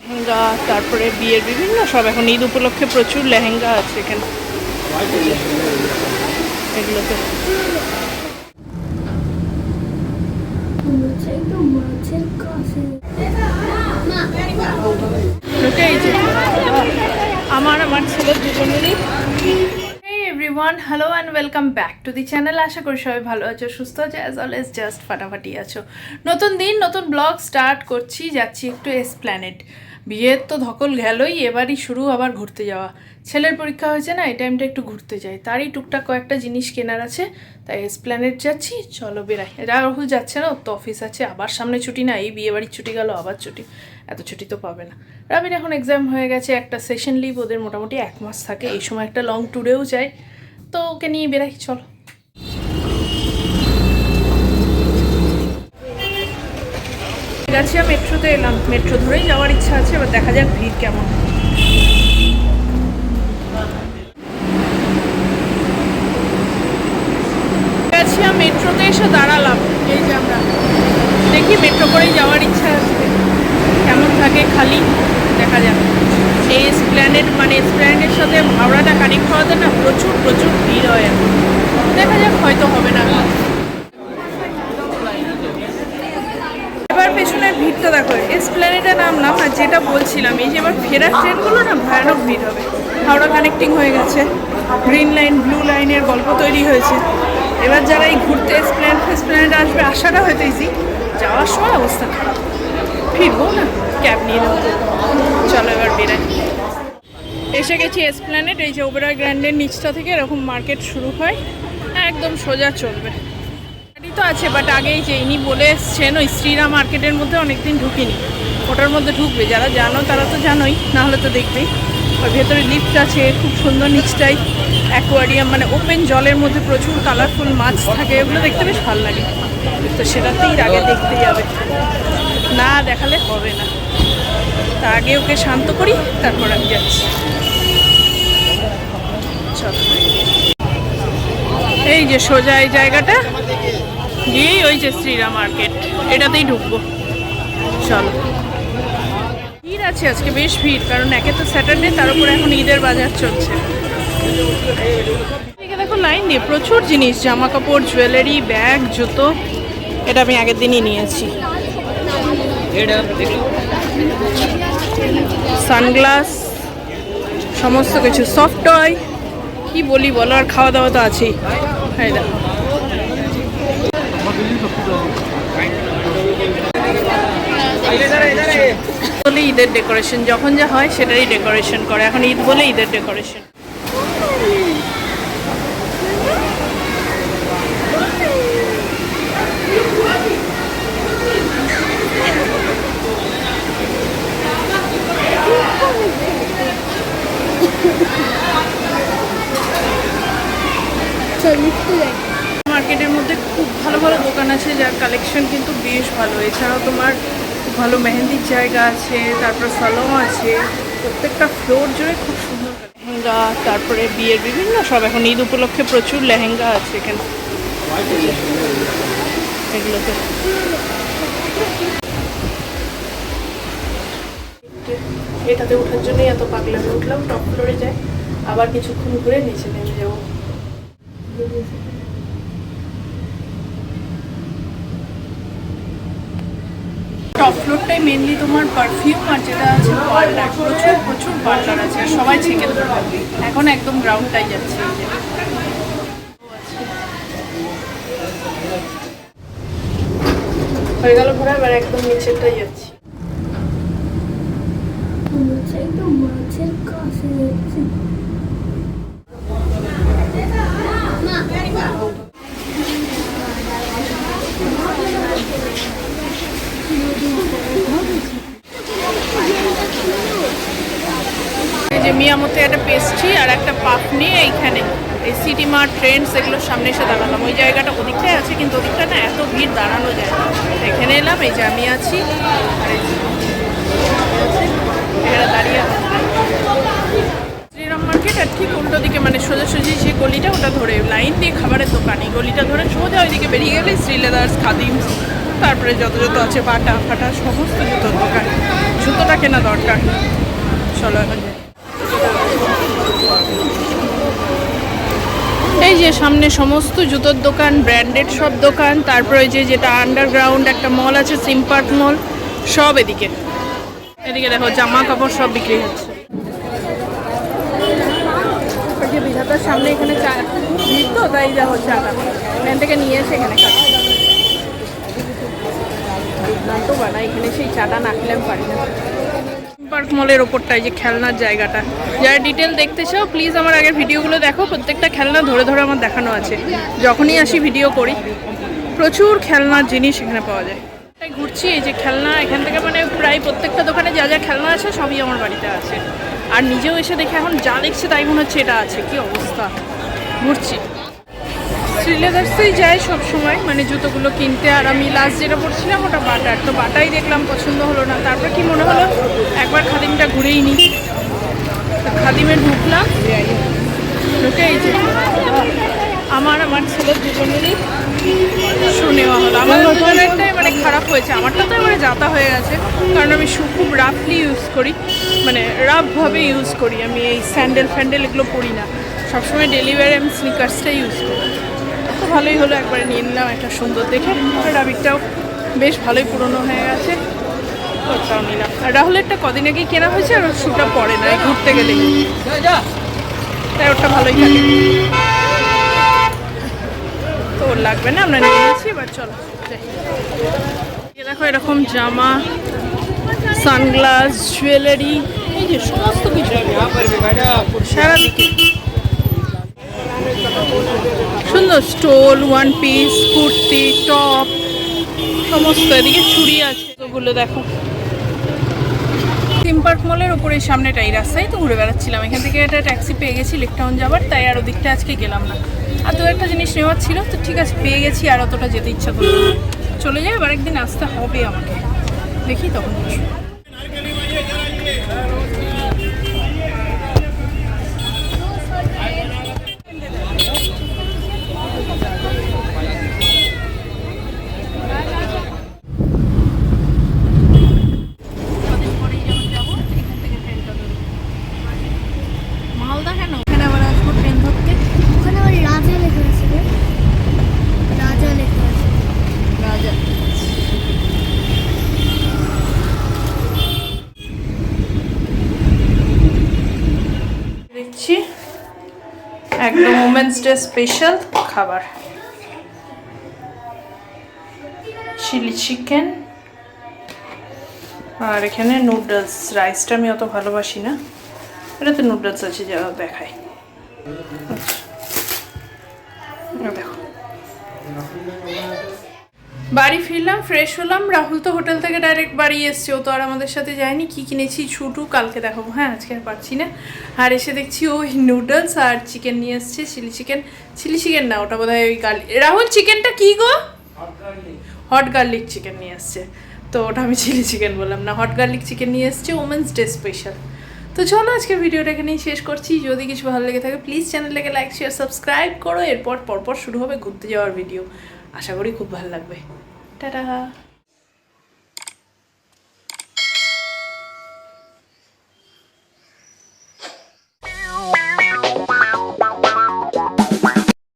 লেহেঙ্গা, তারপরে বিয়ের বিভিন্ন সব এখন ঈদ উপলক্ষে প্রচুর লেহেঙ্গা আছে এখানে। এগুলোতে। আমার আমার ছেলের দুজনেরই everyone hello and welcome back to the channel আশা করি সবাই ভালো আছো, সুস্থ আছো অ্যাজ অলওয়েজ জাস্ট ফাটাফাটি আছো। নতুন দিন, নতুন ব্লগ স্টার্ট করছি, যাচ্ছি একটু এস এসপ্ল্যানেট বিয়ের তো ধকল গেলই, এবারই শুরু আবার ঘুরতে যাওয়া। ছেলের পরীক্ষা হয়েছে না, এই টাইমটা একটু ঘুরতে যাই। তারই টুকটাক কয়েকটা জিনিস কেনার আছে, তাই এস এসপ্ল্যানেট যাচ্ছি, চলো বেরাই রাহুল যাচ্ছে না তো অফিস আছে, আবার সামনে ছুটি না, এই বিয়ে বাড়ির ছুটি গেল, আবার ছুটি। এত ছুটি তো পাবে না। রাবির এখন এক্সাম হয়ে গেছে, একটা সেশন লিভ ওদের মোটামুটি এক মাস থাকে, এই সময় একটা লং ট্যুরেও যায়। তো ওকে নিয়ে বেরাই চলো। মেট্রোতে এলাম। মেট্রো ধরেই যাওয়ার ইচ্ছা আছে, এবার দেখা যাক ভিড় কেমন। মেট্রোতে এসে দাঁড়ালাম। এই যে আমরা। দেখি মেট্রো করেই যাওয়ার ইচ্ছা আছে। কেমন থাকে খালি, দেখা যাক। এই স্প্ল্যানেট মানে স্প্ল্যানেটের সাথে হাওড়াটা কানেক্ট হওয়াতে না প্রচুর প্রচুর ভিড় হয় এখন দেখা যাক হয়তো হবে না এবার পেছনের ভিড়টা দেখো এসপ্ল্যানেটে নামলাম আর যেটা বলছিলাম এই যে এবার ফেরার ট্রেনগুলো না ভয়ানক ভিড় হবে। হাওড়া কানেক্টিং হয়ে গেছে। গ্রিন লাইন ব্লু লাইনের গল্প তৈরি হয়েছে। এবার যারা এই ঘুরতে এসপ্ল্যানেট ফেসপ্ল্যানেট আসবে আসাটা হয়তো ইজি যাওয়ার সময় অবস্থা খারাপ। ফিরবো না ক্যাব নিয়ে নেব। চলো এবার বেরাই। এসে গেছি এসপ্ল্যানেট এই যে ওবেরয় গ্র্যান্ডের নিচটা থেকে এরকম মার্কেট শুরু হয়। একদম সোজা চলবে। তো আছে বাট আগেই যে ইনি বলে এসছেন, ওই শ্রীরাম মার্কেটের মধ্যে অনেকদিন ঢুকিনি। ওটার মধ্যে ঢুকবে, যারা জানো তারা তো জানোই না হলে তো দেখবেই ওই ভেতরে লিফট আছে, খুব সুন্দর নিচটাই অ্যাকোয়ারিয়াম মানে ওপেন জলের মধ্যে প্রচুর কালারফুল মাছ থাকে, এগুলো দেখতে বেশ ভালো লাগে। তো সেটাতেই আগে দেখতে যাবে। না দেখালে হবে না। তা আগে ওকে শান্ত করি, তারপর আমি যাচ্ছি। এই যে সোজা এই জায়গাটা। গিয়েই ওই যে শ্রীরাম মার্কেট। এটাতেই ঢুকবো। চলো। ভিড় আছে আজকে বেশ ভিড় কারণ একে তো স্যাটারডে তার উপরে এখন ঈদের বাজার চলছে। দেখো লাইন দিয়ে প্রচুর জিনিস জামা কাপড় জুয়েলারি ব্যাগ জুতো এটা আমি আগের দিনই নিয়েছি। সানগ্লাস সমস্ত কিছু। সফট টয় কি বলি বলো আর খাওয়া দাওয়া তো আছেই। এই দেখো বলে ঈদের ডেকোরেশন যখন যা হয় সেটারই ডেকোরেশন করে। এখন ঈদ বলে ঈদের ডেকোরেশন মার্কেটের মধ্যে খুব ভালো ভালো দোকান আছে, যার কালেকশন কিন্তু বেশ ভালো। এছাড়াও তোমার ভালো মেহেন্দির জায়গা আছে, তারপর সালং আছে, প্রত্যেকটা ফ্লোর জুড়ে খুব সুন্দর লেহেঙ্গা, তারপরে বিয়ের বিভিন্ন সব এখন ঈদ উপলক্ষে প্রচুর লেহেঙ্গা আছে এখানে। এগুলোতে। এটাতে ওঠার জন্যই এত পাগলামে, উঠলাম টপ ফ্লোরে যাই, আবার কিছুক্ষণ ঘুরে নিচে নেমে যাব। টপ ফ্লোরটাই মেনলি তোমার পারফিউম আর যেটা আছে পার্লার প্রচুর প্রচুর পার্লার আছে সবাই ছেঁকে দেবে এখন একদম গ্রাউন্ডটাই যাচ্ছে। হয়ে গেল ঘোরা এবার একদম নিচেরটাই যাচ্ছি। মাছের কাছে যাচ্ছি। মিয়ামতে একটা পেস্ট্রি আর একটা পাপ নিয়ে এইখানে এই সিটি মার্ট ট্রেন্ডস এগুলোর সামনে এসে দাঁড়ালাম। ওই জায়গাটা ওদিকটাই আছে, কিন্তু ওদিকটা না এত ভিড় দাঁড়ানো যায় এখানে এলাম, এই যে আমি আছি। এখানে দাঁড়িয়ে। শ্রীরাম মার্কেট আর ঠিক উল্টো দিকে মানে সোজাসুজি যে গলিটা, ওটা ধরে লাইন দিয়ে খাবারের দোকান। এই গলিটা ধরে সোজা ওইদিকে বেরিয়ে গেলে শ্রী লেদার্স খাদিমস তারপরে যত যত আছে বাটা, ফাটা, সমস্ত জুতোর দোকান। জুতোটা কেনা দরকার। চলো এখন এই যে সামনে সমস্ত জুতোর দোকান ব্র্যান্ডেড সব দোকান, তারপরে যে যেটা আন্ডারগ্রাউন্ড একটা মল আছে সিম্পার্ক মল সব এদিকে। এদিকে দেখো জামা কাপড় সব বিক্রি হচ্ছে। বিধাতার সামনে এখানে চা ভিড় তো, তাই দেখো চাটা এখান থেকে নিয়ে এসে এখানে খাচ্ছি দুর্দান্ত বানায় এখানে সেই চাটা না খেলে আমি পারি না। পার্ক মলের ওপরটায় যে খেলনার জায়গাটা। যারা ডিটেল দেখতে চাও প্লিজ আমার আগের ভিডিওগুলো দেখো। প্রত্যেকটা খেলনা ধরে ধরে আমার দেখানো আছে। যখনই আসি ভিডিও করি, প্রচুর খেলনার জিনিস এখানে পাওয়া যায়। ঘুরছি, এই যে খেলনা, এখান থেকে মানে প্রায় প্রত্যেকটা দোকানে যা যা খেলনা আছে, সবই আমার বাড়িতে আছে। আর নিজেও এসে দেখে এখন যা দেখছে তাই মনে হচ্ছে এটা আছে। কি অবস্থা? ঘুরছি। শ্রীলেদার্সেই যাই সব সময় মানে জুতোগুলো কিনতে। আর আমি লাস্ট যেটা পড়ছিলাম ওটা বাটার। তো বাটাই দেখলাম, পছন্দ হলো না। তারপর কি মনে হলো? একবার খাদিমটা ঘুরেই তো খাদিমে ঢুকলাম। ঢুকে এই যে, আমার আমার ছেলের দুজনেরই শু নেওয়া হলো। আমার দুজনেরটাই মানে খারাপ হয়েছে। আমারটা তো এবারে যাতা হয়ে গেছে। কারণ আমি শু খুব রাফলি ইউজ করি। মানে রাফভাবে ইউজ করি। আমি এই স্যান্ডেল ফ্যান্ডেল এগুলো পরি না। সবসময় ডেলিভারি আমি স্নিকার্সটাই ইউজ করি। তো ভালোই হলো একবারে নিয়ে নিলাম একটা সুন্দর দেখে। রাবিকটাও বেশ ভালোই পুরনো হয়ে গেছে। ওটাও নিলাম। আর রাহুলেরটা কদিন আগেই কেনা হয়েছে আর ওর শুটা পড়ে না ঘুরতে গেলে তাই ওটা ভালোই থাকে। তো ওর লাগবে না আমরা নিয়ে নিয়েছি এবার চলো দেখো এরকম জামা সানগ্লাস জুয়েলারি এই যে সমস্ত কিছু সারা দিকে সুন্দর stole one piece kurti top সমস্ত এদিকে চুড়ি আছে। ওগুলো দেখো। থিম পার্ক মলের এই সামনেটা এই রাস্তায়, তো ঘুরে বেড়াচ্ছিলাম। এখান থেকে একটা ট্যাক্সি পেয়ে গেছি লেকটাউন যাবার, তাই আর ওদিকটা আজকে গেলাম না। আর দু একটা জিনিস নেওয়ার ছিল, তো ঠিক আছে, পেয়ে গেছি, আর অতটা যেতে ইচ্ছা করল চলে যাই এবার একদিন আসতে হবে আমাকে। দেখি তখন কিছু কদিন পরেই যখন যাব এখান থেকে ট্রেনটা ধরবো মালদা কেন ওখানে আবার আসব ট্রেন ধরতে ওখানে আবার রাজা লেখা আছে রে রাজা লেখা আছে রাজা দেখছি একদম উমেন্স ডে স্পেশাল খাবার। চিলি চিকেন আর এখানে নুডলস রাইসটা আমি অত ভালোবাসি না। এটাতে নুডলস আছে, যা দেখায় আচ্ছা। দেখো। বাড়ি ফিরলাম ফ্রেশ হলাম। রাহুল তো হোটেল থেকে ডাইরেক্ট বাড়ি এসছে। ও তো আর আমাদের সাথে যায়নি। কি কিনেছি? ছুটু কালকে দেখাবো। হ্যাঁ আজকে আর পারছি না। আর এসে দেখছি ওই নুডলস আর চিকেন নিয়ে এসছে চিলি চিকেন চিলি চিকেন না ওটা বোধহয় ওই গার্লিক রাহুল চিকেনটা কি গো? হট গার্লিক চিকেন নিয়ে এসছে। তো ওটা আমি চিলি চিকেন বললাম না হট গার্লিক চিকেন নিয়ে এসছে ওমেন্স ডে স্পেশাল তো চলো আজকে ভিডিওটা এখানেই শেষ করছি। যদি কিছু ভালো লেগে থাকে প্লিজ চ্যানেলটাকে লাইক শেয়ার সাবস্ক্রাইব করো। এরপর পরপর শুরু হবে ঘুরতে যাওয়ার ভিডিও আশা করি খুব ভালো লাগবে। Ta-da!